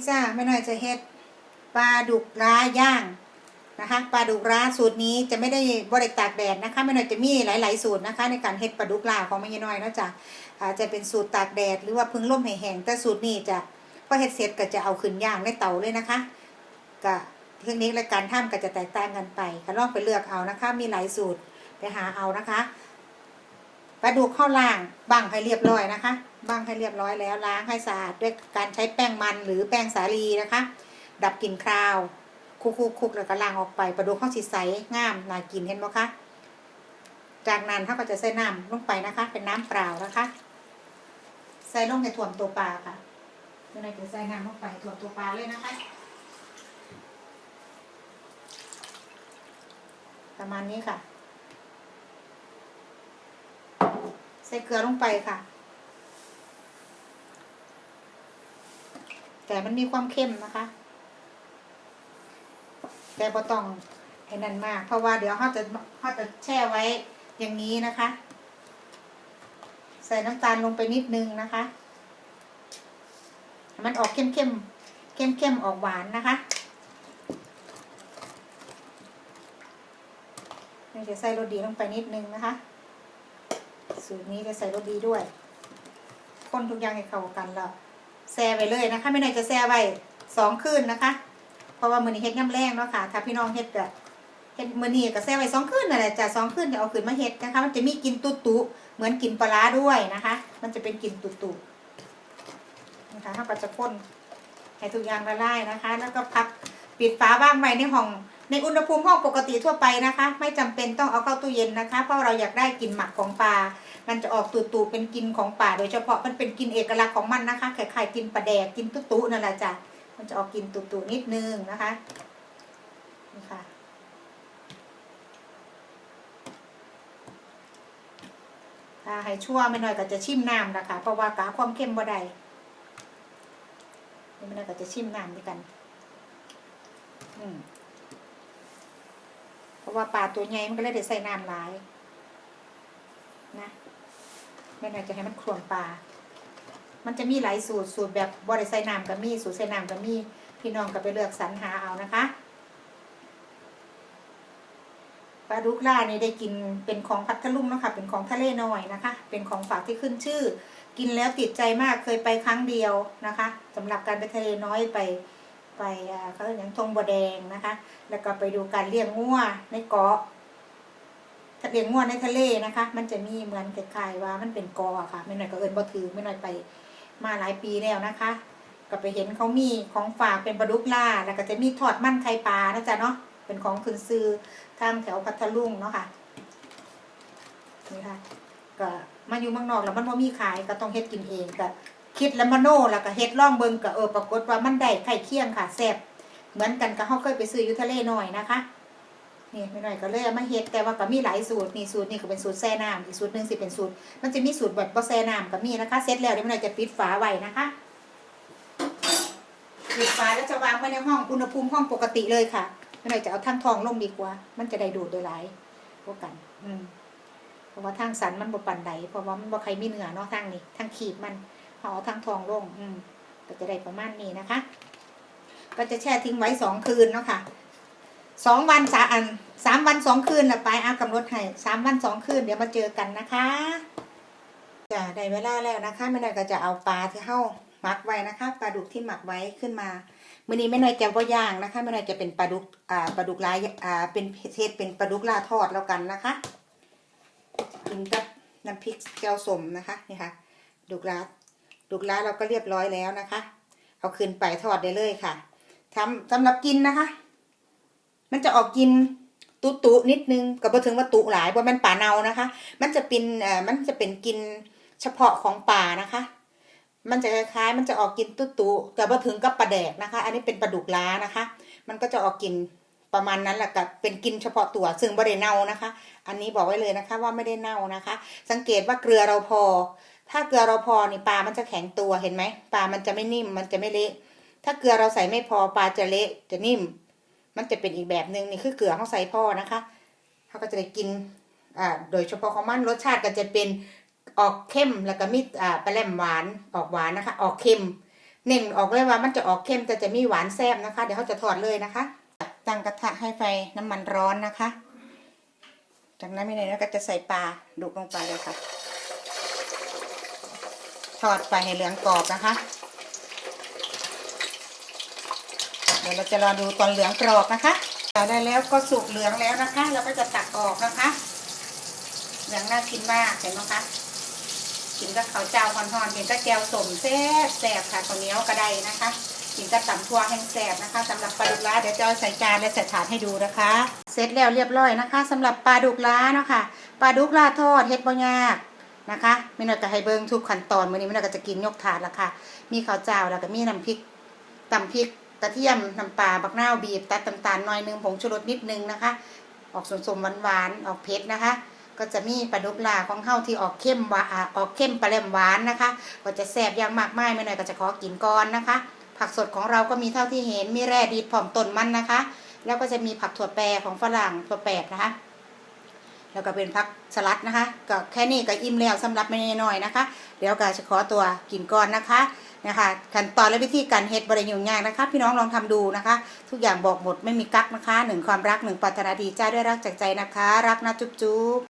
ี่จ้าไม่น้อยจะเฮ็ดปลาดุกร้าย่างนะคะปลาดุกร้าสูตรนี้จะไม่ได้บริตากแดดนะคะไม่น้อยจะมีหลาย ๆ สูตรนะคะ ในการเฮ็ดปลาดุกร้าของแม่น้อยนะจ้ะอาจจะเป็นสูตรตากแดดหรือว่าพึ่งล่มแห้งแต่สูตรนี้จะพอเฮ็ดเสร็จก็จะเอาขึ้นย่างในเตาเลยนะคะก็เทคนิคและการทำก็จะแตกต่างกันไปก็ลองไปเลือกเอานะคะ มีหลายสูตรไปหาเอานะคะ ปลาดุกข้าวล่างบังให้เรียบร้อยนะคะบังให้เรียบร้อยแล้วล้างให้สะอาดด้วยการใช้แป้งมันหรือแป้งสาลีนะคะ ดับกลิ่นคราวคุกคุกคุกแล้วก็ล้างออกไปปลาดุกข้าวสีใสงามน่ากินเห็นไหมคะจากนั้นเขาก็จะใส่น้ำลงไปนะคะ เป็นน้ำเปล่านะคะ ใส่ลงในถ่วมตัวปลาค่ะเมื่อไหร่จะใส่น้ำลงไปถ่วมตัวปลาเลยนะคะ ประมาณนี้ค่ะ ใส่เกลือลงไปค่ะ แต่มันมีความเข้มนะคะ แต่พอต้องไอ้นั่นมาก เพราะว่าเดี๋ยวเขาจะเขาจะแช่ไว้อย่างนี้นะคะ ใส่น้ำตาลลงไปนิดนึงนะคะ มันออกเข้มเข้มเข้มเข้มออกหวานนะคะนี่จะใส่รสดีลงไปนิดนึงนะคะ สูตรนี้จะใส่รสดีด้วย คนทุกอย่างให้เข้ากันแล้วแช่ไปเลยนะคะไม่น่าจะแช่ไว้สองคืนนะคะ เพราะว่ามือนี้เฮ็ดย่ำแรงเนาะค่ะถ้าพี่น้องเฮ็ดก็เฮ็ดมือนี้ก็แช่ไว้สองคืนนั่นแหละจ้ะสองคืนจะเอาขึ้นมาเฮ็ดนะคะ มันจะมีกลิ่นตุตุเหมือนกลิ่นปลาร้าด้วยนะคะ มันจะเป็นกลิ่นตุตุนะคะเราก็จะพ่นให้ทุกอย่างละลายนะคะ แล้วก็พักปิดฝาว่างไว้ในห้อง ในอุณหภูมิห้องปกติทั่วไปนะคะ ไม่จำเป็นต้องเอาเข้าตู้เย็นนะคะ เพราะเราอยากได้กลิ่นหมักของปลา มันจะออกตุ่ๆเป็นกลิ่นของป่า โดยเฉพาะมันเป็นกลิ่นเอกลักษณ์ของมันนะคะคล้ายๆกลิ่นปลาแดกกลิ่นตุ่ๆนั่นแหละจ้ะมันจะออกกลิ่นตุ่ๆนิดนึงนะคะนี่ค่ะถ้าให้ชั่วไม่น้อยก็จะชิมน้ำนะคะ เพราะว่ากาความเข้มบ่ได้นี่ไม่น้อยก็จะชิมน้ำด้วยกัน อืม เพราะว่าปลาตัวใหญ่มันก็เลยได้ใส่น้ำหลายนะไม่น้อยจะให้มันครวญปลา มันจะมีหลายสูตรสูตรแบบบริใส่น้ำก็มีสูตรใส่น้ำก็มีพี่น้องก็ไปเลือกสรรหาเอานะคะปลาดุกล่านี่ได้กินเป็นของพัทลุงนะคะเป็นของทะเลน้อยนะคะ เป็นของฝากที่ขึ้นชื่อ กินแล้วติดใจมากเคยไปครั้งเดียวนะคะสำหรับการไปทะเลน้อยไป ไปเขาเรียกอย่างทงบัวแดงนะคะ แล้วก็ไปดูการเลี้ยงงัวในเกาะถ้าเลี้ยงงัวในทะเลนะคะ มันจะมีเหมือนคล้ายๆว่ามันเป็นกอะค่ะไม่หน่อยก็เอินบ่ถือไม่หน่อยไปมาหลายปีแล้วนะคะ ก็ไปเห็นเขามีของฝากเป็นปลาดุกล่า แล้วก็จะมีทอดมันไข่ปลานะจ๊ะเนาะเป็นของคุณซื้อทางแถวพัทลุงเนาะค่ะนี่ค่ะก็มาอยู่เมืองนอกแล้วมันพอมีขายก็ต้องเฮ็ดกินเองก็ คิดแล้วมโนแล้วก็เฮ็ดล่องเบิงก็เออปรากฏว่ามันได้ไข่เคียงค่ะแซ่บเหมือนกันกับเฮาเคยไปซื้ออยู่ทะเลหน่อยนะคะนี่ไม่หน่อยก็เลยมาเฮ็ดแต่ว่าก็มีหลายสูตรนี่สูตรนี่ก็เป็นสูตรแช่น้ำอีกสูตรหนึ่งสิเป็นสูตร มันจะมีสูตรแบบบ่แช่น้ำก็มีนะคะเสร็จแล้วเดี๋ยวไม่หน่อยจะปิดฝาไว้นะคะปิดฝาแล้วจะวางไว้ในห้องอุณหภูมิห้องปกติเลยค่ะไม่หน่อยจะเอาทั้งทองลงดีกว่า มันจะได้ดูดโดยหลายพวกกัน อืมเพราะว่าทางสันมันบ่ปันใดเพราะว่ามันบ่ใครมีเนื้อเนาะทางนี้ทางขีดมัน เอาทางทองลง อืมก็จะได้ประมาณนี้นะคะ ก็จะแช่ทิ้งไว้สองคืนเนาะค่ะสองวันสาอันสามวันสองคืนละไปเอากำหนดให้สามวันสองคืนเดี๋ยวมาเจอกันนะคะจะได้เวลาแล้วนะคะแม่น้อยก็จะเอาปลาที่เข้าหมักไว้นะคะปลาดุกที่หมักไว้ขึ้นมามื้อนี้แม่น้อยจะบ่ย่างนะคะแม่น้อยจะเป็นปลาดุกอ่าปลาดุกลายอ่าเป็นเทศเป็นปลาดุกลาทอดแล้วกันนะคะกินกับน้ำพริกแก้วสมนะคะนี่ค่ะดุกลา ดุกล้าเราก็เรียบร้อยแล้วนะคะ เอาขึ้นไปทอดได้เลยค่ะทำสำหรับกินนะคะ มันจะออกกินตุตุนิดนึงกับบ่ถึงว่าตุหลายเพราะมันป่าเนานะคะ มันจะเป็นเอ่อมันจะเป็นกินเฉพาะของป่านะคะ มันจะคล้ายๆมันจะออกกินตุตุแต่บ่ถึงกับปลาแดกนะคะ อันนี้เป็นปลาดุกล้านะคะ มันก็จะออกกินประมาณนั้นแหละกับเป็นกินเฉพาะตัวซึ่งบ่ได้เน่านะคะ อันนี้บอกไว้เลยนะคะว่าไม่ได้เน่านะคะ สังเกตว่าเกลือเราพอ ถ้าเกลือเราพอนี่ปลามันจะแข็งตัวเห็นไหมปลามันจะไม่นิ่ม มันจะไม่เละ ถ้าเกลือเราใส่ไม่พอปลาจะเละจะนิ่ม มันจะเป็นอีกแบบหนึ่งนี่คือเกลือเขาใส่พอนะคะเขาก็จะได้กินอ่าโดยเฉพาะของมันรสชาติก็จะเป็นออกเข้มแล้วก็มีอ่าปลาแหลมหวานออกหวานนะคะ ออกเค็มเน้นออกเลยว่ามันจะออกเค็มแต่จะมีหวานแซ่บนะคะ เดี๋ยวเขาจะทอดเลยนะคะ ตั้งกระทะให้ไฟน้ำมันร้อนนะคะ จากนั้นไม่นานก็จะใส่ปลาดุกลงไปเลยค่ะ ทอดไปให้เหลืองกรอบนะคะ เดี๋ยวเราจะรอดูตอนเหลืองกรอบนะคะได้แล้วก็สุกเหลืองแล้วนะคะ เราก็จะตักออกนะคะ เหลืองน่ากินมากเห็นไหมคะกินกับข้าวเจ้าฮอนๆกินกับแกวสมแซ่บแซ่บค่ะข้าวเหนียวกระไดนะคะกินกับตำทั่วแห้งแซ่บนะคะสำหรับปลาดุกล้าเดี๋ยวจะเอาใส่จานและใส่ถาดให้ดูนะคะ เสร็จแล้วเรียบร้อยนะคะสำหรับปลาดุกล้าเนาะค่ะปลาดุกล้าทอดเฮ็ดบ่ยาก นะคะไม่น่อยก็ให้เบิ่งทุกขั้นตอนมื้อนี้ไม่น่อยก็จะกินยกถาดละค่ะ มีข้าวเจ้าแล้วก็มีน้ำพริกตำพริกกระเทียมน้ำปลาบักนาวบีบตัดน้ำตาลหน่อยหนึงผงชูรสนิดนึงนะคะ ออกสมๆหวานๆออกเผ็ดนะคะ ก็จะมีปลาดุกลาของเฮาที่ออกเข้มหวานอ่าออกเข้มปลาแหลมหวานนะคะ ก็จะแซ่บอย่างมากมายไม่หน่อยก็จะขอกินก่อนนะคะ ผักสดของเราก็มีเท่าที่เห็นมีแร่ดีผอมต้นมันนะคะ แล้วก็จะมีผักถั่วแปรของฝรั่งถั่วแปดนะคะ แล้วก็เป็นผักสลัดนะคะก็แค่นี้ก็อิ่มแล้วสำหรับเมนูน้อยนะคะ เดี๋ยวก็จะขอตัวกินก่อนนะคะนะคะขั้นตอนและวิธีการเฮ็ดบริยุงยากนะคะ พี่น้องลองทำดูนะคะ ทุกอย่างบอกหมดไม่มีกักนะคะหนึ่งความรักหนึ่งปรารถนาดีจ้าด้วยรักจากใจนะคะ รักนะจุ๊บจุ๊บ